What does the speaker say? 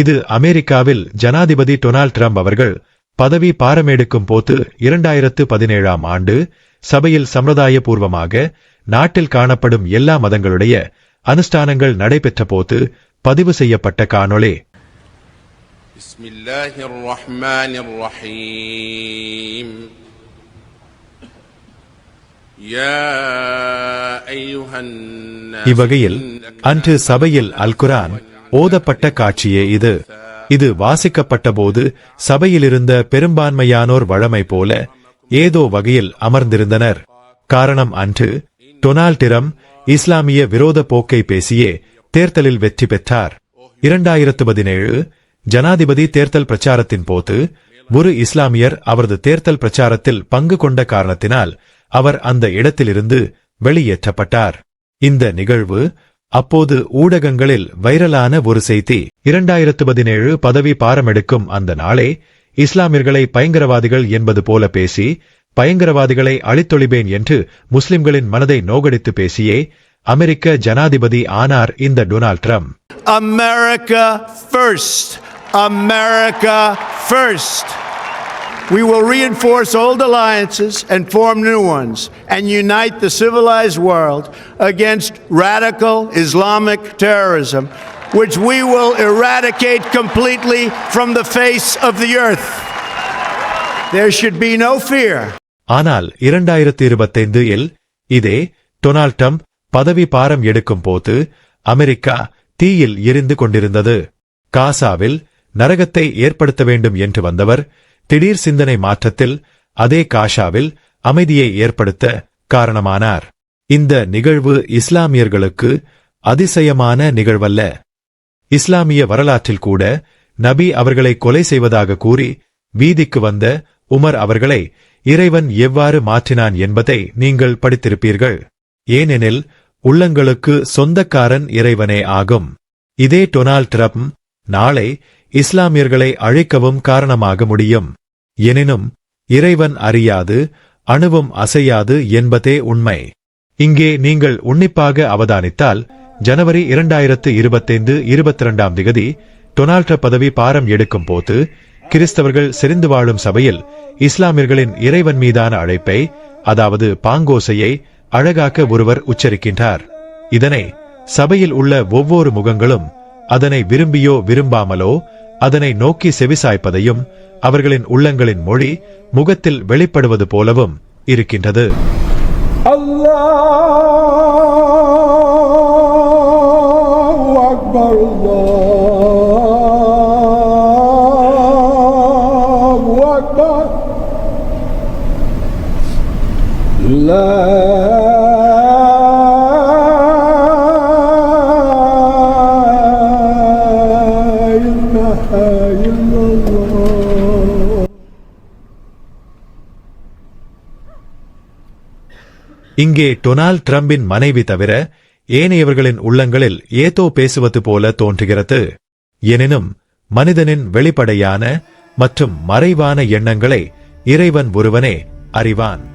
இது அமெரிக்காவில் ஜனாதிபதி டொனால்ட் ட்ரம்ப் அவர்கள் பதவி பாரமெடுக்கும் போது இரண்டாயிரத்து பதினேழாம் ஆண்டு சபையில் சம்பிரதாயபூர்வமாக நாட்டில் காணப்படும் எல்லா மதங்களுடைய அனுஷ்டானங்கள் நடைபெற்ற போது பதிவு செய்யப்பட்ட காணொளி بسم الله الرحمن الرحيم يا أيها الناس இவ்வகையில் அன்று சபையில் அல் குரான் ஓதப்பட்ட காட்சியே இது. இது வாசிக்கப்பட்ட போது சபையிலிருந்த பெரும்பான்மையானோர் வழமை போல ஏதோ வகையில் அமர்ந்திருந்தனர். காரணம் அன்று டொனால்ட் டிரம் இஸ்லாமிய விரோத போக்கை பேசியே தேர்தலில் வெற்றி பெற்றார். இரண்டாயிரத்து பதினேழு ஜனாதிபதி தேர்தல் பிரச்சாரத்தின் போது ஒரு இஸ்லாமியர் அவரது தேர்தல் பிரச்சாரத்தில் பங்கு கொண்ட காரணத்தினால் அவர் அந்த இடத்திலிருந்து வெளியேற்றப்பட்டார். இந்த நிகழ்வு அப்போது ஊடகங்களில் வைரலான ஒரு செய்தி இரண்டாயிரத்து பதினேழு பதவி பாரமெடுக்கும் அந்த நாளே இஸ்லாமியர்களை பயங்கரவாதிகள் என்பது போல பேசி பயங்கரவாதிகளை அழித்தொழிப்பேன் என்று முஸ்லிம்களின் மனதை நோகடித்து பேசியே அமெரிக்க ஜனாதிபதி ஆனார் இந்த Donald Trump America first. America first. We will reinforce old alliances and form new ones and unite the civilized world against radical Islamic terrorism, which we will eradicate completely from the face of the earth. There should be no fear. ஆனால் இரண்டாயிரத்தி இருபத்தைந்து இல் இதே Donald Trump பதவி பாரம் எடுக்கும் போது America தீயில் எரிந்து கொண்டிருந்தது காசாவில் நரகத்தை ஏற்படுத்த வேண்டும் என்று வந்தவர் திடீர் சிந்தனை மாற்றத்தில் அதே காஷாவில் அமைதியை ஏற்படுத்த காரணமானார். இந்த நிகழ்வு இஸ்லாமியர்களுக்கு அதிசயமான நிகழ்வல்ல. இஸ்லாமிய வரலாற்றில் கூட நபி அவர்களை கொலை செய்வதாக கூறி வீதிக்கு வந்த உமர் அவர்களை இறைவன் எவ்வாறு மாற்றினான் என்பதை நீங்கள் படித்திருப்பீர்கள். ஏனெனில் உள்ளங்களுக்கு சொந்தக்காரன் இறைவனே ஆகும். இதே டொனால்ட் ட்ரம்ப் நாளை இஸ்லாமியர்களை அழைக்கவும் காரணமாக முடியும். எனினும் இறைவன் அறியாது அணுவும் அசையாது என்பதே உண்மை. இங்கே நீங்கள் உன்னிப்பாக அவதானித்தால் ஜனவரி இரண்டாயிரத்து இருபத்தைந்து இருபத்தி இரண்டாம் திகதி டொனால்ட் பதவி பாரம் எடுக்கும் போது கிறிஸ்தவர்கள் செறிந்து வாழும் சபையில் இஸ்லாமியர்களின் இறைவன் மீதான அழைப்பை அதாவது பாங்கோசையை அழகாக்க ஒருவர் உச்சரிக்கின்றார். இதனை சபையில் உள்ள ஒவ்வொரு முகங்களும் அதனை விரும்பியோ விரும்பாமலோ அதனை நோக்கி செவிசாய்ப்பதையும் அவர்களின் உள்ளங்களின் மொழி முகத்தில் வெளிப்படுவது போலவும் இருக்கின்றது. அல்லா இங்கே டொனால்ட் ட்ரம்பின் மனைவி தவிர ஏனையவர்களின் உள்ளங்களில் ஏதோ பேசுவது போல தோன்றுகிறது. எனினும் மனிதனின் வெளிப்படையான மற்றும் மறைவான எண்ணங்களை இறைவன் ஒருவனே அறிவான்.